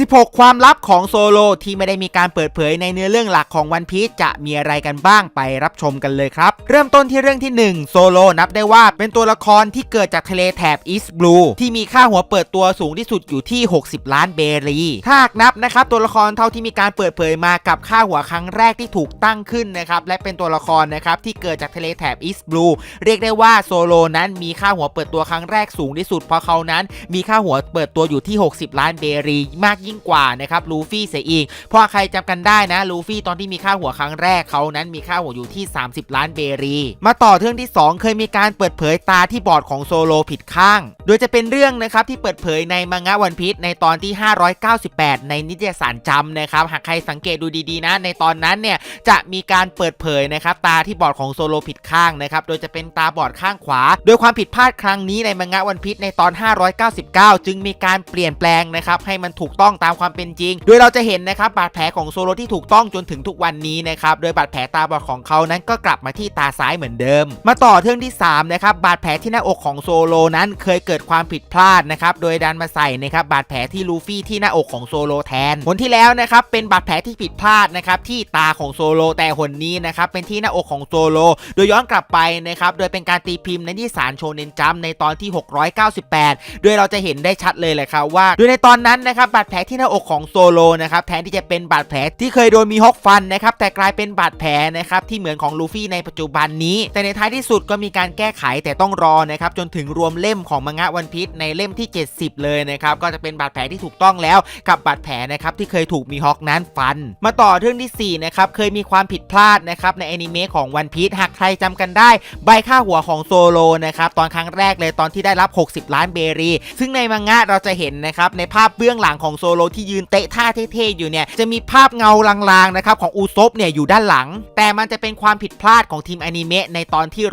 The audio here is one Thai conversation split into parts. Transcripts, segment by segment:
16 ความลับของโซโลที่ไม่ได้มีการเปิดเผยในเนื้อเรื่องหลักของวันพีชจะมีอะไรกันบ้างไปรับชมกันเลยครับ เริ่มต้นที่เรื่องที่ 1 โซโลนับได้ว่าเป็นตัวละครที่เกิดจากทะเลแถบอีสต์บลูที่มีค่าหัวเปิดตัวสูงที่สุดอยู่ที่ 60 ล้านเบรีถ้าหากนับนะครับตัวละครเท่าที่มีการเปิดเผยมากับค่าหัวครั้งแรกที่ถูกตั้งขึ้นนะครับและเป็นตัวละครนะครับที่เกิดจากทะเลแถบอีสต์บลูเรียกได้ว่าโซโลนั้นมีค่าหัวเปิดตัวครั้งแรกสูงที่สุดเพราะเขานั้น มีค่าหัวเปิดตัวอยู่ที่ 60 ล้านเบรีมากยิ่งกว่านะครับลูฟี่เสียอีกเพราะใครจำกันได้นะลูฟี่ตอนที่มีค่าหัวครั้งแรกเขานั้นมีค่าหัวอยู่ที่ 30 ล้านเบรี มาต่อเรื่องที่ 2 เคยมีการเปิดเผยตาที่บอดของโซโลผิดข้าง โดยจะเป็นเรื่องนะครับที่เปิดเผยในมังงะวันพีชในตอนที่ 598 ในนิตยสารจำนะครับหากใครสังเกตดูดีๆนะ ในตอนนั้นเนี่ยจะมีการเปิดเผยนะครับตาที่บอดของโซโลผิดข้างนะครับโดยจะเป็นตาบอดข้างขวา โดยความผิดพลาดครั้งนี้ในมังงะวันพีชในตอน 599 จึงมีการเปลี่ยนแปลงนะครับให้มันถูกต้องตามความเป็นจริง โดยเราจะเห็นนะครับบาดแผลของโซโลที่ถูกต้องจนถึงทุกวันนี้นะครับ โดยบาดแผลตาบอดของเขานั้นก็กลับมาที่ตาซ้ายเหมือนเดิม มาต่อเรื่องที่3นะครับบาดแผลที่หน้าอกของโซโลนั้นเคยเกิดความผิดพลาดนะครับโดยดันมาใส่นะครับบาดแผลที่ลูฟี่ที่หน้าอกของโซโลแทนผลที่แล้วนะครับเป็นบาดแผลที่ผิดพลาดนะครับที่ตาของโซโลแต่หนนี้นะครับเป็นที่หน้าอกของโซโล โดยย้อนกลับไปนะครับโดยเป็นการตีพิมพ์ในที่สารโชเนนจัมในตอนที่ 698 โดยเราจะเห็นได้ชัดเลยแหละครับว่า โดยในตอนนั้นนะครับบาดแผลที่หน้าอกของโซโลนะครับแทนที่จะเป็นบาดแผลที่เคยโดนมีฮอกฟันนะครับแต่กลายเป็นบาดแผลนะครับที่เหมือนของลูฟี่ในปัจจุบันนี้ แต่ในท้ายที่สุดก็มีการแก้ไขแต่ต้องรอนะครับจนถึงรวมเล่มของมังงะวันพีชในเล่มที่ 70 เลยนะครับก็จะเป็นบาดแผลที่ถูกต้องแล้วกับบาดแผลนะครับที่เคยถูกมีฮอกนั้นฟัน มาต่อเรื่องที่4นะครับเคยมีความผิดพลาดนะครับในแอนิเมะของวันพีชหากใครจำกันได้ ใบค่าหัวของโซโลนะครับตอนครั้งแรกเลยตอนที่ได้รับ 60 ล้านเบรี ซึ่งในมังงะเราจะเห็นนะครับในภาพเบื้องหลังของโซโลที่ยืนเตะท่าเท่ๆอยู่เนี่ยจะมีภาพเงาลางๆนะครับของอูซบเนี่ยอยู่ด้านหลัง แต่มันจะเป็นความผิดพลาดของทีมแอนิเมะในตอนที่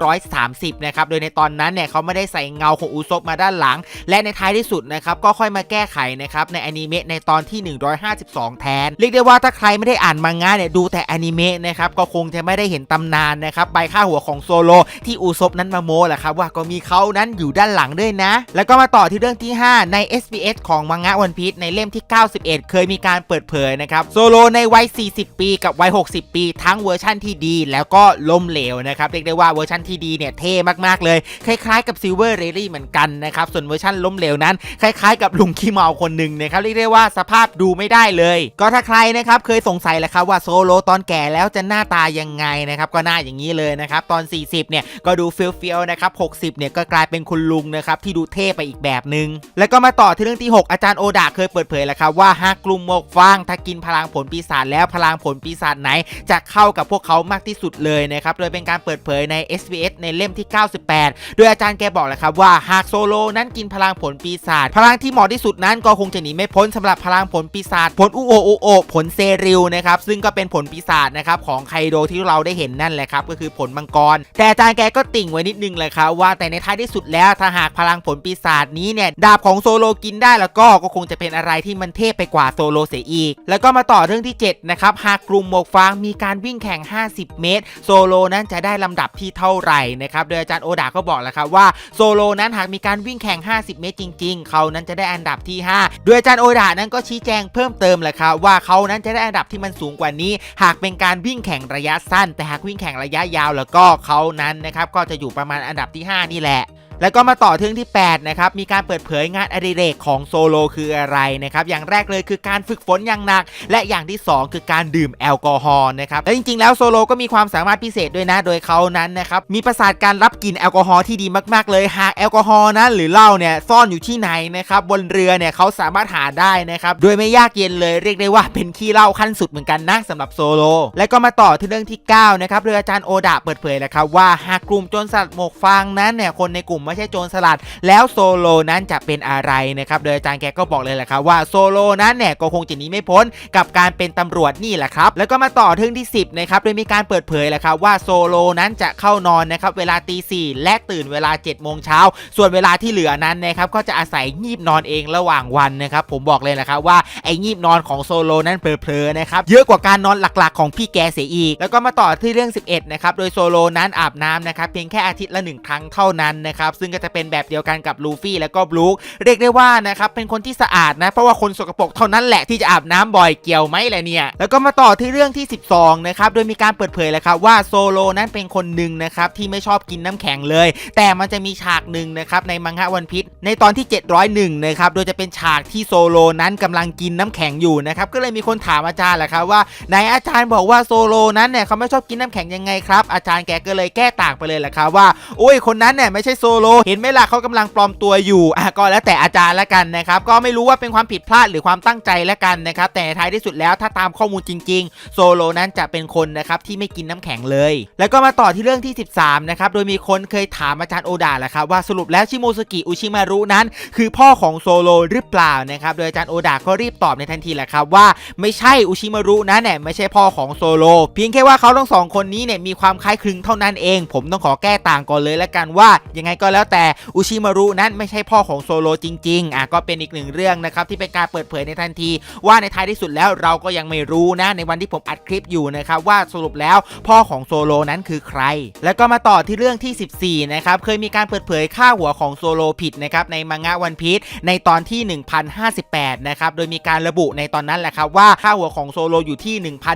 130 นะครับ โดยในตอนนั้นเนี่ยเขาไม่ได้ใส่เงาของอูซบมาด้านหลัง และในท้ายที่สุดนะครับก็ค่อยมาแก้ไขนะครับในแอนิเมะในตอนที่ 152 แทน เรียกได้ว่าถ้าใครไม่ได้อ่านมังงะเนี่ยดูแต่แอนิเมะนะครับก็คงจะไม่ได้เห็นตำนานนะครับใบค่าหัวของโซโลที่อูซบนั้นมาโม้แหละครับว่าก็มีเขานั้นอยู่ด้านหลังด้วยนะ แล้วก็มาต่อที่เรื่องที่ 5 ใน SBS ของมังงะวันพีชในเล่มที่91 เคยมีการเปิดเผยนะครับโซโลในวัย 40 ปีกับวัย 60 ปี ทั้งเวอร์ชั่นที่ดี แล้วก็ล้มเหลวนะครับเรียกได้ว่าเวอร์ชันที่ดีเนี่ยเท่มากๆเลย คล้ายๆกับซิลเวอร์เรลี่เหมือนกันนะครับส่วนเวอร์ชันล้มเหลวนั้น คล้ายๆกับลุงขี้เมาคนหนึ่งนะครับเรียกได้ว่าสภาพดูไม่ได้เลย ก็ถ้าใครนะครับเคยสงสัยแหละครับว่าโซโลตอนแก่แล้วจะหน้าตายังไงนะครับก็หน้าอย่างนี้เลยนะครับตอน 40 เนี่ยก็ดูเฟี้ยวๆนะครับ60 เนี่ยก็กลายเป็นคุณลุงนะครับที่ดูเท่ไปอีกแบบหนึง่งแล้วก็มาต่อที่เรื่องที่ 6 อาจารย์โอดาเคยเปิดเผยแล้วครับว่าหากกลุ่มหมวกฟางถ้ากินพลังผลปีศาจแล้วพลังผลปีศาจไหน จะเข้ากับพวกเขามากที่สุดเลยนะครับโดยเป็นการเปิดเผยใน SBS ในเล่มที่ 98 โดยอาจารย์แกบอกเลยครับว่าหากโซโลนั้นกินพลังผลปีศาจพลังที่เหมาะที่สุดนั้นก็คงจะหนีไม่พ้นสำหรับพลังผลปีศาจผลอุโออุโอผลเซริลนะครับซึ่งก็เป็นผลปีศาจนะครับของไคโดที่เราได้เห็นนั่นแหละครับก็คือผลมังกร แต่อาจารย์แกก็ติ่งไว้นิดนึงเลยครับว่าแต่ในท้ายที่สุดแล้วถ้าหากพลังผลปีศาจนี้เนี่ยดาบของโซโลกินได้แล้วก็ก็คงจะเป็นอะไรที่มันเทพไปกว่าโซโลเสียอีก แล้วก็มาต่อเรื่องที่ 7 นะครับ หากกลุ่มหมวกฟางมีการวิ่งแข่ง 50 เมตร โซโลนั้นจะได้ลำดับที่เท่าไหร่นะครับ โดยอาจารย์โอดาก็บอกแล้วครับว่าโซโลนั้นหากมีการวิ่งแข่ง 50 เมตรจริง ๆ เขานั้นจะได้อันดับที่ 5 โดยอาจารย์โอดานั้นก็ชี้แจงเพิ่มเติมแหละครับว่าเขานั้นจะได้อันดับที่มันสูงกว่านี้ หากเป็นการวิ่งแข่งระยะสั้น แต่หากวิ่งแข่งระยะยาวแล้วก็เขานั้นนะครับก็จะอยู่ประมาณอันดับที่ 5 นี่แหละ แล้วก็มาต่อเรื่องที่ 8 นะครับ มีการเปิดเผยงานอดิเรกของโซโลคืออะไรนะครับ อย่างแรกเลยคือการฝึกฝนอย่างหนัก และอย่างที่ 2 คือการดื่มแอลกอฮอล์นะครับ และจริงๆ แล้วโซโลก็มีความสามารถพิเศษด้วยนะ โดยเขานั้นนะครับ มีประสาทการรับกลิ่นแอลกอฮอล์ที่ดีมากๆ เลย หากแอลกอฮอล์นั้นหรือเหล้าเนี่ยซ่อนอยู่ที่ไหนนะครับ บนเรือเนี่ยเขาสามารถหาได้นะครับ โดยไม่ยากเย็นเลย เรียกได้ว่าเป็นขี้เหล้าขั้นสุดเหมือนกันนะสำหรับโซโล และก็มาต่อที่เรื่องที่9นะครับโดยอาจารย์โอดะเปิดเผยแล้วครับว่าหากกลุ่มจรสลัดหมกฟางนั้นเนี่ยคนในกลุ่มไม่ใช่โจรสลัด แล้วโซโลนั้นจะเป็นอะไรนะครับ โดยอาจารย์แกก็บอกเลยแหละครับว่าโซโลนั้นเนี่ยก็คงจะหนีไม่พ้นกับการเป็นตำรวจนี่แหละครับ แล้วก็มาต่อเรื่งที่ 10นะครับ โดยมีการเปิดเผยแหละครับว่าโซโลนั้นจะเข้านอนนะครับเวลาตีสี่และตื่นเวลา7โมงเช้า ส่วนเวลาที่เหลือนั้นนะครับก็จะอาศัยงีบนอนเองระหว่างวันนะครับ ผมบอกเลยแหละครับว่าไอ้งีบนอนของโซโลนั้นเพลอๆนะครับเยอะกว่าการนอนหลักๆ ของพี่แกเสียอีก แล้วก็มาต่อที่เรื่อง 11นะครับโดยโซโลนั้นอาบน้ำนะครับเพียงแค่อาทิตย์ละหนึ่งครั้งเท่านั้นนะครับซึ่งก็จะเป็นแบบเดียวกันกับลูฟี่แล้วก็บลูคเรียกได้ว่านะครับเป็นคนที่สะอาดนะเพราะว่าคนสกปรกเท่านั้นแหละที่จะอาบน้ำบ่อยเกี่ยวไหมแหละเนี่ยแล้วก็มาต่อที่เรื่องที่ 12นะครับโดยมีการเปิดเผยเลยครับว่าโซโลนั้นเป็นคนหนึ่งนะครับที่ไม่ชอบกินน้ำแข็งเลย แต่มันจะมีฉากหนึ่งนะครับในมังงะวันพิษในตอนที่ 701นะครับโดยจะเป็นฉากที่โซโลนั้นกำลังกินน้ำแข็งอยู่นะครับก็เลยมีคนถามอาจารย์แหละครับว่าไหนอาจารย์บอกว่าโซโลนั้นเนี่ยเขาไม่ชอบกินน้ำแข็งยังไงครับอาจารย์แกก็เลยแก้ต่างไปเลยแหละครับว่าโอ้ยคนนั้นเนี่ยไม่ใช่โซโลเห็นไหมล่ะเขากำลังปลอมตัวอยู่อะก็แล้วแต่อาจารย์ละกันนะครับก็ไม่รู้ว่าเป็นความผิดพลาดหรือความตั้งใจละกันนะครับแต่ท้ายที่สุดแล้วถ้าตามข้อมูลจริง ๆ โซโลนั้นจะเป็นคนนะครับที่ไม่กินน้ำแข็งเลย แล้วก็มาต่อที่เรื่องที่ 13นะครับโดยมีคนเคยถามอาจารย์โอดาแหละครับว่าสรุปแล้วชิโมสกิอุชิมารุนั้น คือพ่อของโซโลหรือเปล่านะครับโดยอาจารย์โอดาก็รีบตอบในทันทีแหละครับว่าไม่ใช่อุชิมารุนะเนี่ยไม่ใช่พ่อของโซโลเพียงแค่ว่าเขาทั้งสองคนนี้เนี่ยมีความคล้ายคลึงเท่านั้นเอง ผมต้องขอแก้ต่างก่อนเลยละกันว่ายังไงก็แล้วแต่อุชิมารุนั้นไม่ใช่พ่อของโซโลจริงๆอะก็เป็นอีกหนึ่งเรื่องนะครับที่เป็นการเปิดเผยในทันที ว่าในท้ายที่สุดแล้วเราก็ยังไม่รู้นะในวันที่ผมอัดคลิปอยู่นะครับว่าสรุปแล้วพ่อของโซโลนั้นคือใคร แล้วก็มาต่อที่เรื่องที่ 14 นะครับ เคยมีการเปิดเผยค่าหัวของโซโลผิดนะครับในมังงะวันพีชในตอนที่ 1058 นะครับ โดยมีการระบุในตอนนั้นแหละครับว่าค่าหัวของโซโลอยู่ที่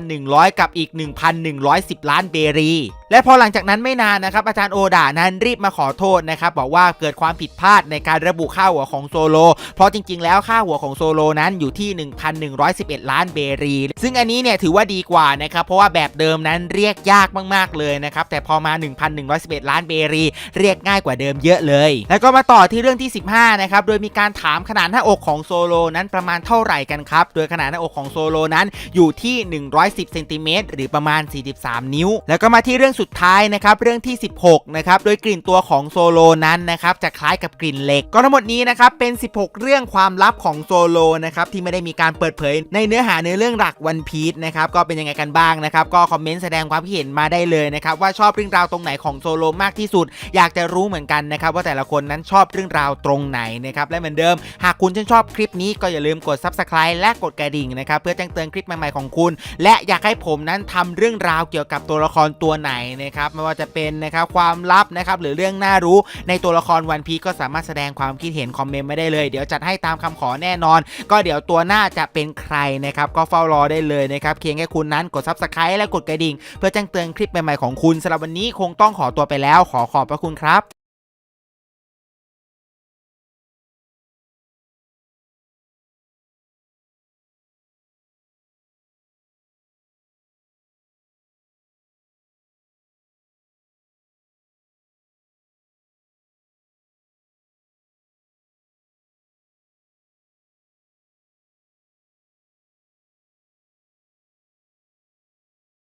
1,100 กับอีก 1,110 ล้านเบรี และพอหลังจากนั้นไม่นานนะครับอาจารย์โอดานั้นรีบมาขอโทษนะครับบอกว่าเกิดความผิดพลาดในการระบุค่าหัวของโซโล เพราะจริง ๆ แล้วค่าหัวของโซโลนั้นอยู่ที่ 1,111 ล้านเบรี ซึ่งอันนี้เนี่ยถือว่าดีกว่านะครับเพราะว่าแบบเดิมนั้นเรียกยากมากๆเลยนะครับแต่พอมา 1,111 ล้านเบรี เรียกง่ายกว่าเดิมเยอะเลย แล้วก็มาต่อที่เรื่องที่ 15นะครับโดยมีการถามขนาดหน้าอกของโซโลนั้นประมาณเท่าไหร่กันครับโดยขนาดหน้าอกของโซโลนั้นอยู่ที่ 110เซนติเมตรหรือประมาณ 43 นิ้ว แล้วก็มาที่เรื่องสุดท้ายนะครับเรื่องที่ 16นะครับโดยกลิ่นตัวของโซโลนั้นนะครับจะคล้ายกับกลิ่นเหล็ก ก็ทั้งหมดนี้นะครับเป็น 16 เรื่องความลับของโซโลนะครับที่ไม่ได้มีการเปิดเผย ในเนื้อหาในเรื่องหลักวันพีชนะครับก็เป็นยังไงกันบ้างนะครับก็คอมเมนต์แสดงความคิดเห็นมาได้เลยนะครับว่าชอบเรื่องราวตรงไหนของโซโลมากที่สุด อยากจะรู้เหมือนกันนะครับว่าแต่ละคนนั้นชอบเรื่องราวตรงไหนนะครับและเหมือนเดิม หากคุณชื่นชอบคลิปนี้ก็อย่าลืมกด subscribe และกดกระดิ่งนะครับเพื่อแจ้งเตือนคลิปใหม่ๆของคุณ และอยากให้ผมนั้นทำเรื่องราวเกี่ยวกับตัวละครตัวไหนนะครับไม่ว่าจะเป็นนะครับความลับนะครับหรือเรื่องน่ารู้ในตัวละครวันพีก็สามารถแสดงความคิดเห็นคอมเมนต์มาได้เลยเดี๋ยวจัดให้ตามคำขอแน่นอน ก็เดี๋ยวตัวหน้าจะเป็นใครนะครับก็เฝ้ารอได้เลยนะครับเพียงแค่คุณนั้นกดซับสไครต์และกดกระดิ่ง เพื่อแจ้งเตือนคลิปใหม่ๆของคุณสำหรับวันนี้คงต้องขอตัวไปแล้ว ขอขอบพระคุณครับ